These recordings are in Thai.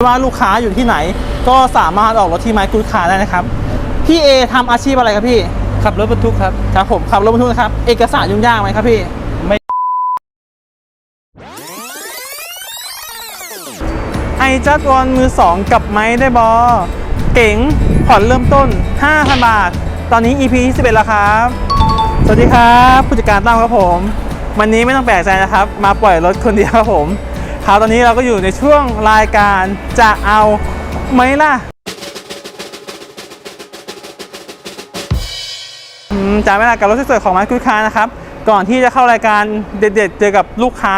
ว่าลูกค้าอยู่ที่ไหนก็สามารถออกรถที่ไมค์กูดคาร์ได้นะครับ พี่เอทำอาชีพอะไรครับพี่ ขับรถบรรทุกครับ ครับผมขับรถบรรทุกนะครับ เอกสารยุ่งยากไหมครับพี่ ไม่ ไอจัดวอนมือ2กับไม้ได้บอ เก๋งผ่อนเริ่มต้น 5,000 บาท ตอนนี้ EP ที่11แล้วครับ สวัสดีครับ ผู้จัดการตั้มครับผม วันนี้ไม่ต้องแปลกใจนะครับ มาปล่อยรถคนเดียวครับผม ครับตอนนี้เราก็อยู่ในช่วงรายการจะเอาไหมล่ะอืมจ่ายเวลากับรถสวยๆของไม้คุค้านะครับ ก่อนที่จะเข้ารายการเด็ดๆ เจอกับลูกค้า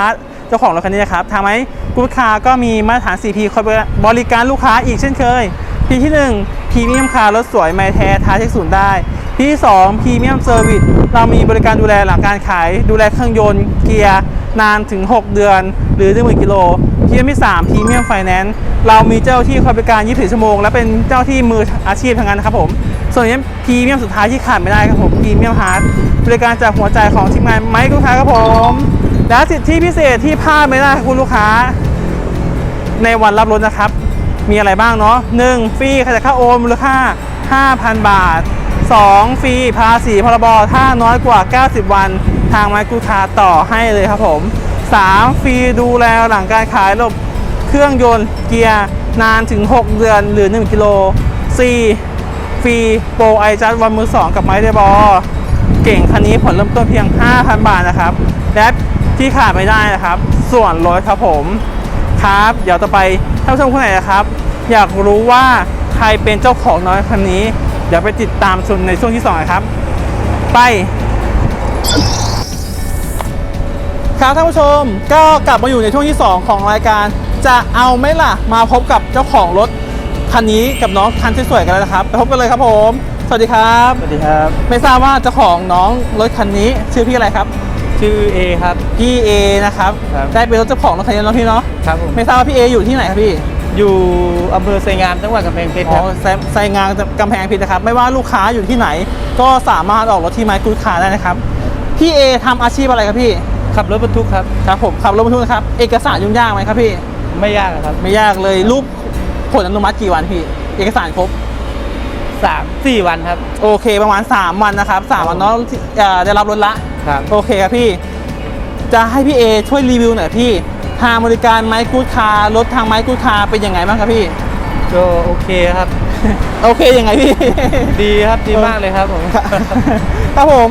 เจ้าของรถคันนี้นะครับทางไม้คุค้าก็มีมาตรฐาน CP คอยบริการลูกค้าอีกเช่นเคยปีที่ 1 พรีเมียมคาร์รถสวยไม่แท้ท้าเช็คศูนย์ได้ ที่2พรีเมียมเซอร์วิสเรามีบริการดูแลหลังการขาย ดูแลเครื่องยนต์เกียร์นานถึง 6 เดือน หรือ10,000กิโลพรีเมียมที่3พรีเมียมไฟแนนซ์เรามีเจ้าที่คอยบริการ24ชั่วโมง และเป็นเจ้าที่มืออาชีพทั้งนั้นะครับผม ส่วนนี้พรีเมียมสุดท้ายที่ขาดไม่ได้ครับผมพรีเมียมฮาร์ดบริการจากหัวใจของทีมงานไมค์ลูกค้าครับผม และสิทธิพิเศษที่พลาดไม่ได้คุณลูกค้า ในวันรับรถนะครับ มีอะไรบ้างเนาะ1ฟรีค่าจัดค่าโอนมูลค่า 5,000 บาท 2 ฟรีภาษีพรบถ้าน้อยกว่า 90 วัน ทางไมค์ลูคาต่อให้เลยครับผม 3 ฟรีดูแลหลังการขายระบบเครื่องยนต์เกียร์นานถึง 6 เดือนหรือ 1 กิโล 4 ฟรีโปรไอจัดวันมือ 2 กับไม้เดบอเก่งคันนี้ผลเริ่มต้นเพียง 5,000 บาทนะครับ และที่ขาดไม่ได้นะครับ ส่วนลดครับผมครับ เดี๋ยวต่อไปท่านผู้ชมคนไหนนะครับ อยากรู้ว่าใครเป็นเจ้าของน้อยคันนี้ เดี๋ยวไปติดตามชมในช่วงที่2นะครับ ไป ครับท่านผู้ชมก็กลับมาอยู่ในช่วงที่ 2 ของรายการ จะเอาไหมล่ะ มาพบกับเจ้าของรถคันนี้กับน้องคันสวยๆกันแล้วนะครับไปพบกันเลยครับผม สวัสดีครับ สวัสดีครับ ไม่ทราบว่าเจ้าของน้องรถคันนี้ชื่อพี่อะไรครับ ชื่อเอครับ พี่เอนะครับ ครับ ได้เป็นรถเจ้าของรถคันนี้แล้วพี่เนาะ ครับผม ไม่ทราบว่าพี่เออยู่ที่ไหนครับพี่ อยู่อำเภอไซงามจังหวัดกำแพงเพชรอ๋คอรับไซไซงานกำแพงเพชรนะครับ ไม่ว่าลูกค้าอยู่ที่ไหน ก็สามารถออกรถที่ไมค์กูดคาร์ได้นะครับ พี่เอทำอาชีพอะไรครับพี่ ขับรถบรรทุกครับ ครับผมขับรถบรรทุกนะครับ เอกสารยุ่งยากไหมครับพี่ ไม่ยากครับไม่ยากเลยรูปผลอนุมัติกี่วันพี่ เอกสารครบ สามสี่วันครับ โอเคประมาณ 3 วันนะครับ 3 วันเนาะที่เอ่อได้รับรถละ ครับ โอเคครับพี่ จะให้พี่เอช่วยรีวิวหน่อยพี่ ทางบริการไมค์กูดคาร์รถทางไมค์กูดคาร์เป็นยังไงบ้างครับพี่ ก็โอเคครับ โอเคยังไงพี่ ดีครับดีมากเลยครับผมครับผม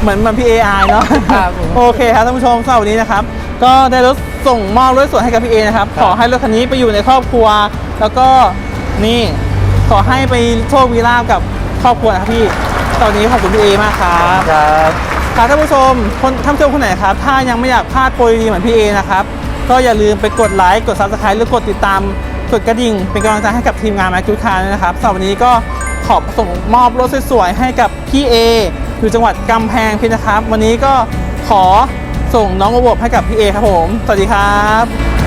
เหมือนมันพี่เอไอเนาะครับผม โอเคครับท่านผู้ชมสำหรับวันนี้นะครับ ก็ได้รถส่งมอบรถสวยให้กับพี่เอนะครับ ครับ ขอให้รถคันนี้ไปอยู่ในครอบครัว แล้วก็นี่ขอให้ไปโชควีลาภกับครอบครัวนะครับพี่ตอนนี้ขอบคุณพี่เอมากครับ ครับครับท่านผู้ชมคนท่านผู้ชมคนไหนครับ ถ้ายังไม่อยากพลาดโปรดีๆเหมือนพี่เอนะครับ ก็อย่าลืมไปกดไลค์กด subscribe หรือกดติดตามกดกระดิ่ง เป็นกำลังใจให้กับทีมงานแมคคิวคาร์นะครับสำหรับวันนี้ก็ขอบส่งมอบรถสวยๆให้กับพี่เออยู่จังหวัดกำแพงเพชรนะครับ วันนี้ก็ขอส่งน้องโอบให้กับพี่เอครับผม สวัสดีครับ